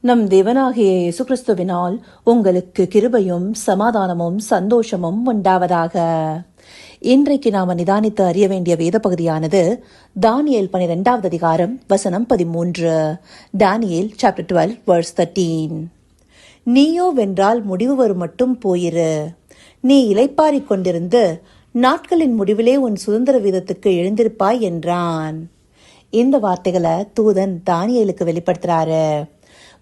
நம் தேவனாகிய இயேசு கிறிஸ்துவினால் உங்களுக்கு கிருபையும் சமாதானமும் சந்தோஷமும் உண்டாவதாக. இன்றைக்கு நாம் நிதானித்து அறிய வேண்டிய வேத பகுதியானது தானியல் பனிரெண்டாவது அதிகாரம் வசனம் பதிமூன்று. Daniel chapter twelve verse thirteen நீயோ வென்றால் முடிவு வரும் மட்டும் போயிரு. நீ இலைப்பாரிக் கொண்டிருந்து நாட்களின் முடிவிலே உன் சுதந்திர வீதத்துக்கு எழுந்திருப்பாய் என்றான். இந்த வார்த்தைகளை தூதன் தானியலுக்கு வெளிப்படுத்துறாரு.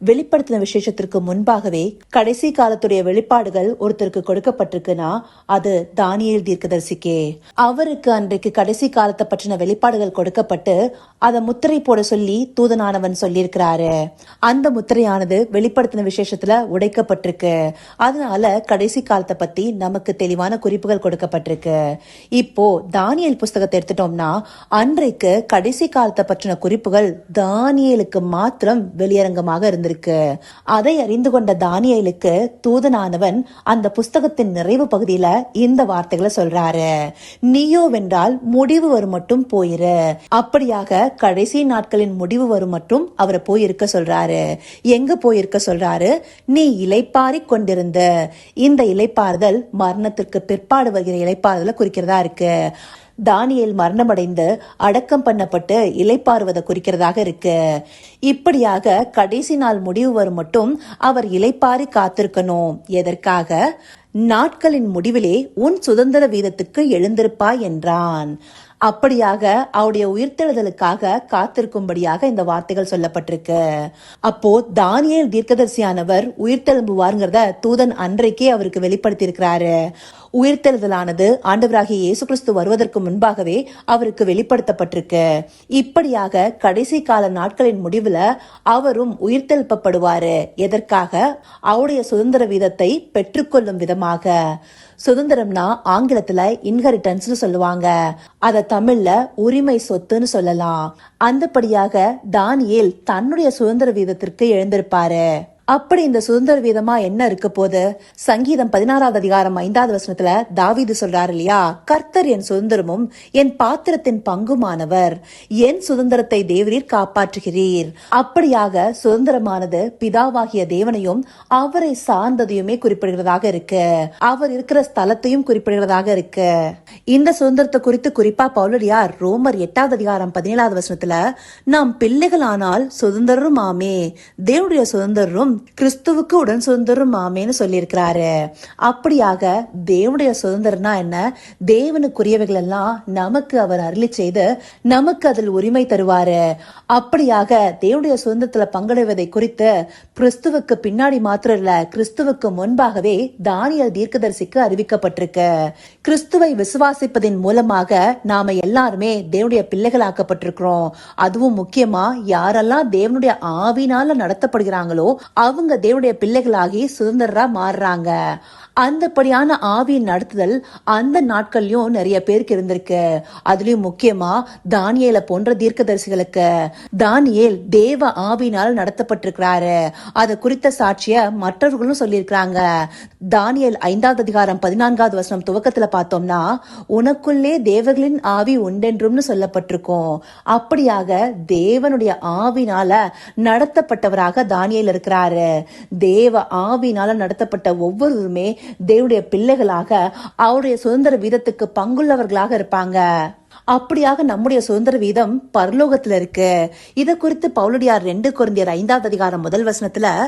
வெளிப்படுத்தின விசேஷத்திற்கு முன்பாகவே கடைசி காலத்துடைய வெளிப்பாடுகள் ஒருத்தருக்கு கொடுக்கப்பட்டிருக்குன்னா அது தானியல் தீர்க்கதரிசிக்கே. அவருக்கு அன்றைக்கு கடைசி காலத்தை பற்றின வெளிப்பாடுகள் கொடுக்கப்பட்டு அதை முத்திரை போட சொல்லி தூதனானவன் சொல்லியிருக்கிறாரு. அந்த முத்திரையானது வெளிப்படுத்தின விசேஷத்துல உடைக்கப்பட்டிருக்கு. அதனால கடைசி காலத்தை பத்தி நமக்கு தெளிவான குறிப்புகள் கொடுக்கப்பட்டிருக்கு. இப்போ தானியல் புஸ்தகத்தை எடுத்துட்டோம்னா அன்றைக்கு கடைசி காலத்தை பற்றின குறிப்புகள் தானியலுக்கு மாத்திரம் வெளியரங்கமாக இருந்தது இருந்திருக்கு அதை அறிந்து கொண்ட தானியலுக்கு தூதனானவன் அந்த புஸ்தகத்தின் நிறைவு பகுதியில இந்த வார்த்தைகளை சொல்றாரு. நீயோ வென்றால் முடிவு வரும் மட்டும் போயிரு. அப்படியாக கடைசி நாட்களின் முடிவு வரும் மட்டும் அவரை போயிருக்க சொல்றாரு. எங்க போயிருக்க சொல்றாரு? நீ இலைப்பாரி கொண்டிருந்த. இந்த இலைப்பாறுதல் மரணத்திற்கு பிற்பாடு வருகிற இலைப்பாறுதலை குறிக்கிறதா இருக்கு. தானியல் மரணமடைந்து அடக்கம் பண்ணப்பட்டு இலைப்பாறுவதை குறிக்கிறதாக இருக்கு. இப்படியாக கடைசி நாள் முடிவு வரும் மட்டும் அவர் இலைப்பாரி காத்திருக்கணும். எதற்காக? நாட்களின் முடிவிலே உன் சுதந்திர வீதத்துக்கு எழுந்திருப்பாய் என்றான். அப்படியாக அவருடைய உயிர்த்தெழுதலுக்காக காத்திருக்கும்படியாக இந்த வார்த்தைகள் சொல்லப்பட்டிருக்கு. அப்போ தானியல் தீர்க்கதரிசியானவர் உயிர்த்தெழும்புவாருங்கிறத தூதன் அன்றைக்கே அவருக்கு வெளிப்படுத்தி இருக்கிறாரு உயிர்த்தெழுதலானது ஆண்டவராகிய இயேசு கிறிஸ்து வருவதற்கு முன்பாகவே அவருக்கு வெளிப்படுத்தப்பட்டிருக்கு. இப்படியாக கடைசி கால நாட்களின் முடிவுல அவரும் உயிர்த்தெழுப்பப்படுவாரு. எதற்காக? அவருடைய சுதந்திர வீதத்தை பெற்றுக்கொள்ளும் விதமாக சுதந்திரம்னா ஆங்கிலத்துல இன்ஹெரிட்டன்ஸ்னு சொல்லுவாங்க. அத தமிழ்ல உரிமை சொத்துன்னு சொல்லலாம். அந்தபடியாக தானியேல் தன்னுடைய சுதந்திர வீதத்திற்கு எழுந்திருப்பாரு. அப்படி இந்த சுதந்திர வீதமா என்ன இருக்க போது சங்கீதம் பதினாறாவது அதிகாரம் ஐந்தாவது வசனத்துல தாவீது சொல்றாரு இல்லையா? கர்த்தர் என் சுதந்திரமும் என் பாத்திரத்தின் பங்குமானவர். என் சுதந்திரத்தை தேவரீர் காப்பாற்றுகிறீர். அப்படியாக சுதந்திரமானது பிதாவாகிய தேவனையும் அவரை சார்ந்ததையுமே குறிப்பிடுகிறதாக இருக்கு. அவர் இருக்கிற ஸ்தலத்தையும் குறிப்பிடுகிறதாக இருக்கு. இந்த சுதந்திரத்தை குறித்து குறிப்பா பவுலடியார் ரோமர் எட்டாவது அதிகாரம் பதினேழாவது வசனத்துல நாம் பிள்ளைகளானால் சுதந்திரரும் ஆமே தேவனுடைய சுதந்திரரும் கிறிஸ்துவுக்கு உடன் சுதந்திரம் ஆமேன்னு சொல்லியிருக்கிறாரு. அப்படியாக தேவனுடைய சுதந்திரம்னா என்ன? தேவனுக்குரியவைகள் எல்லாம் நமக்கு அவர் அருளி செய்து நமக்கு அதில் உரிமை தருவாரு. அப்படியாக தேவனுடைய சுதந்திரத்துல பங்கடைவதை குறித்து கிறிஸ்துவுக்கு பின்னாடி மாத்திரம் இல்ல கிறிஸ்துவுக்கு முன்பாகவே தானியல் தீர்க்கதரிசிக்கு அறிவிக்கப்பட்டிருக்கு. கிறிஸ்துவை விசுவாசிப்பதின் மூலமாக நாம எல்லாருமே தேவனுடைய பிள்ளைகளாக்கப்பட்டிருக்கிறோம். அதுவும் முக்கியமா யாரெல்லாம் தேவனுடைய ஆவினால நடத்தப்படுகிறாங்களோ அவங்க தேவனுடைய பிள்ளைகளாகி சுதந்திரரா மாறுறாங்க. அந்தபடியான ஆவியின் நடத்துதல் அந்த நாட்கள்லயும் நிறைய பேருக்கு இருந்திருக்கு. அதுலயும் முக்கியமா தானியேல போன்ற தீர்க்கதரிசிகளுக்கு. தானியேல் தேவ ஆவினால் நடத்தப்பட்டிருக்கிறாரு. அது குறித்த சாட்சிய மற்றவர்களும் சொல்லியிருக்கிறாங்க. தானியேல் ஐந்தாவது அதிகாரம் பதினான்காவது வசனம் துவக்கத்துல பார்த்தோம்னா உனக்குள்ளே தேவர்களின் ஆவி உண்டென்றும்னு சொல்லப்பட்டிருக்கும். அப்படியாக தேவனுடைய ஆவினால நடத்தப்பட்டவராக தானியல் இருக்கிறாரு. தேவ ஆவினால நடத்தப்பட்ட ஒவ்வொருவருமே தேவனுடைய பிள்ளைகளாக அவருடைய சுதந்திர வீதத்துக்கு பங்குள்ளவர்களாக இருப்பாங்க. அப்படியாக நம்முடைய சுதந்திர வீதம் பரலோகத்தில் இருக்கு. இதை குறித்து பவுலடியார் ரெண்டு குருந்தியர் ஐந்தாவது அதிகாரம் முதல் வசனத்துல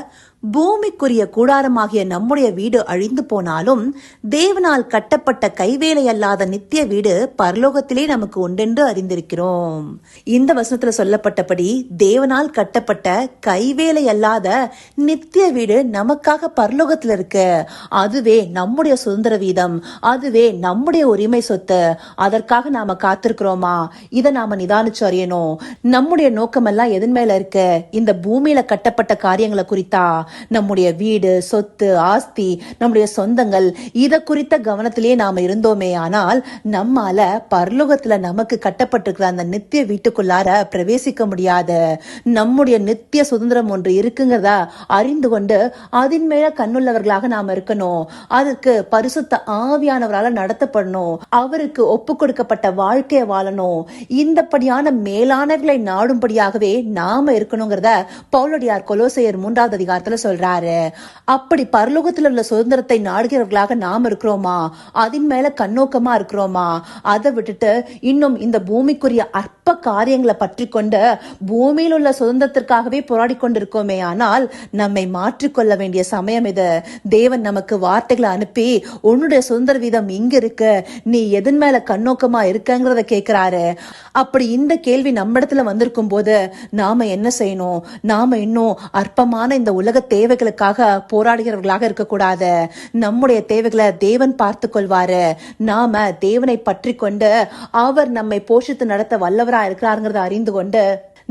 பூமிக்குரிய கூடாரமாகிய நம்முடைய வீடு அழிந்து போனாலும் தேவனால் கட்டப்பட்ட கைவேலை அல்லாத நித்திய வீடு பரலோகத்திலே நமக்கு உண்டென்று அறிந்திருக்கிறோம். இந்த வசனத்துல சொல்லப்பட்டபடி தேவனால் கட்டப்பட்ட கைவேலை அல்லாத நித்திய வீடு நமக்காக பரலோகத்தில் இருக்கு. அதுவே நம்முடைய சுதந்திர வீதம் அதுவே நம்முடைய உரிமை சொத்து. அதற்காக நாம பார்த்திருக்கிறோமா? இதை நாம நிதானிச்சு அறியணும். நம்முடைய நோக்கமெல்லாம் எதன் மேல இருக்கு? இந்த பூமியில கட்டப்பட்ட காரியங்களை குறித்தா? நம்முடைய வீடு சொத்து ஆஸ்தி நம்முடைய சொந்தங்கள் இதை குறித்த கவனத்திலேயே நாம இருந்தோமே. ஆனால் நம்மால பரலோகத்துல நமக்கு கட்டப்பட்டிருக்கிற அந்த நித்திய வீட்டுக்குள்ளார பிரவேசிக்க முடியாது. நம்முடைய நித்திய சுதந்திரம் ஒன்று இருக்குங்கிறதா அறிந்து கொண்டு அதன் மேல கண்ணுள்ளவர்களாக நாம இருக்கணும். அதற்கு பரிசுத்த ஆவியானவரால் நடத்தப்படணும். அவருக்கு ஒப்பு கொடுக்கப்பட்ட வாழ்க்கை வாழ்க்கைய வாழணும். இந்தப்படியான மேலானவர்களை நாடும்படியாகவே நாம இருக்கணுங்கிறத பவுலடியார் கொலோசையர் மூன்றாவது அதிகாரத்துல சொல்றாரு. அப்படி பரலோகத்தில் உள்ள சுதந்திரத்தை நாடுகிறவர்களாக நாம் இருக்கிறோமா? அதன் மேல கண்ணோக்கமா இருக்கிறோமா? அதை விட்டுட்டு இன்னும் இந்த பூமிக்குரிய அற்ப காரியங்களை பற்றி கொண்டு பூமியில் உள்ள சுதந்திரத்திற்காகவே போராடி கொண்டிருக்கோமே. ஆனால் நம்மை மாற்றிக்கொள்ள வேண்டிய சமயம் இது. தேவன் நமக்கு வார்த்தைகளை அனுப்பி உன்னுடைய சுதந்திர வீதம் இங்க இருக்கு நீ எதன் மேல கண்ணோக்கமா இருக்கங்கிறத கேக்குறாரு. அப்படி இந்த கேள்வி நம்ம இடத்துல வந்திருக்கும் போது நாம என்ன செய்யணும்? நாம இன்னும் அற்பமான இந்த உலக தேவைகளுக்காக போராடுகிறவர்களாக இருக்கக்கூடாது. நம்முடைய தேவைகளை தேவன் பார்த்து கொள்வாரு. நாம தேவனை பற்றி கொண்டு அவர் நம்மை போஷித்து நடத்த வல்லவரா இருக்கிறாருங்கிறத அறிந்து கொண்டு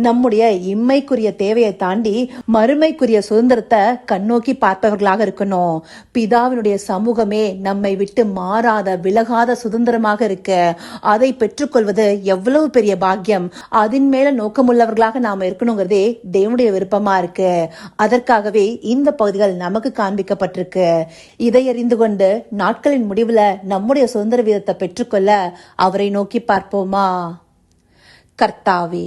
நம்முடைய இம்மைக்குரிய தேவையை தாண்டி மறுமைக்குரிய சுதந்திரத்தை கண்ணோக்கி பார்ப்பவர்களாக இருக்கணும். பிதாவினுடைய சமூகமே நம்மை விட்டு மாறாத விலகாத சுதந்திரமாக இருக்கு அதை பெற்றுக்கொள்வது எவ்வளவு பெரிய பாக்கியம். அதன் மேல நோக்கமுள்ளவர்களாக நாம இருக்கணுங்கிறதே தேவனுடைய விருப்பமா இருக்கு. அதற்காகவே இந்த பகுதிகள் நமக்கு காண்பிக்கப்பட்டிருக்கு. இதை அறிந்து கொண்டு நாட்களின் முடிவுல நம்முடைய சுதந்திர வீதத்தை பெற்றுக்கொள்ள அவரை நோக்கி பார்ப்போமா? கர்த்தாவே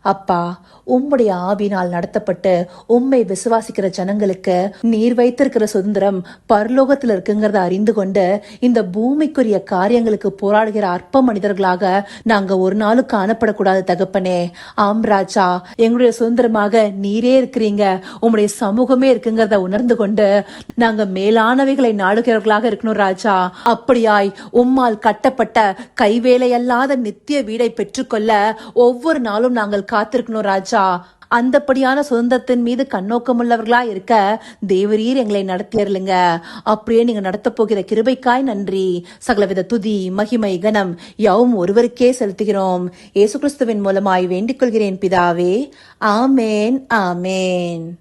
அப்பா உம்முடைய ஆவினால் நடத்தப்பட்டு உம்மை விசுவாசிக்கிற ஜனங்களுக்கு நீர் வைத்திருக்கிற சுதந்திரம் பரலோகத்தில் இருக்குங்கிறத அறிந்து கொண்டு இந்த பூமிக்குரிய காரியங்களுக்கு போராடுகிற அற்ப மனிதர்களாக நாங்க ஒரு நாளும் காணப்படக்கூடாது தகப்பனே. ஆம் ராஜா எங்களுடைய சுதந்திரமாக நீரே இருக்கிறீங்க. உம்முடைய சமூகமே இருக்குங்கிறத உணர்ந்து கொண்டு நாங்க மேலானவைகளை நாடுகிறவர்களாக இருக்கணும் ராஜா. அப்படியாய் உம்மால் கட்டப்பட்ட கைவேலையல்லாத நித்திய வீடை பெற்றுக்கொள்ள ஒவ்வொரு நாளும் நாங்கள் காத்திருக்கணும் ராஜா. அந்தப்படியான சுதந்திரத்தின் மீது கண்ணோக்கமுள்ளவர்களா இருக்க தேவரீர் எங்களை நடத்தியருளுங்க. அப்படியே நீங்க நடத்த போகிற கிருபைக்காய் நன்றி. சகலவித துதி மகிமை கனம் யாவும் ஒருவருக்கே செலுத்துகிறோம். இயேசு கிறிஸ்துவின் மூலமாய் வேண்டிக் கொள்கிறேன் பிதாவே. ஆமேன் ஆமேன்.